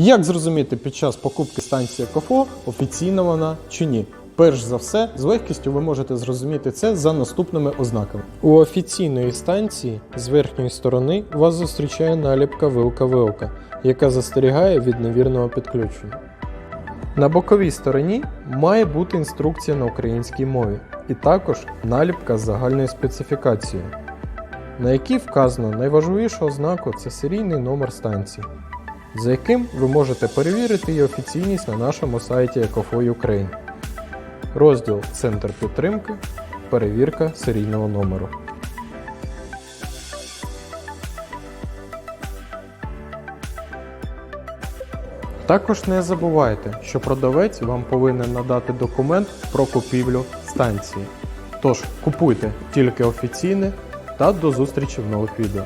Як зрозуміти під час покупки станції КОФО, офіційна вона чи ні? Перш за все, з легкістю ви можете зрозуміти це за наступними ознаками. У офіційної станції з верхньої сторони вас зустрічає наліпка вилка вилка, яка застерігає від невірного підключення. На боковій стороні має бути інструкція на українській мові, і також наліпка з загальною специфікацією, на якій вказано найважливішу ознаку це серійний номер станції, за яким ви можете перевірити її офіційність на нашому сайті Ecofo Ukraine. Розділ Центр підтримки. Перевірка серійного номеру. Також не забувайте, що продавець вам повинен надати документ про купівлю станції. Тож купуйте тільки офіційне та до зустрічі в нових відео.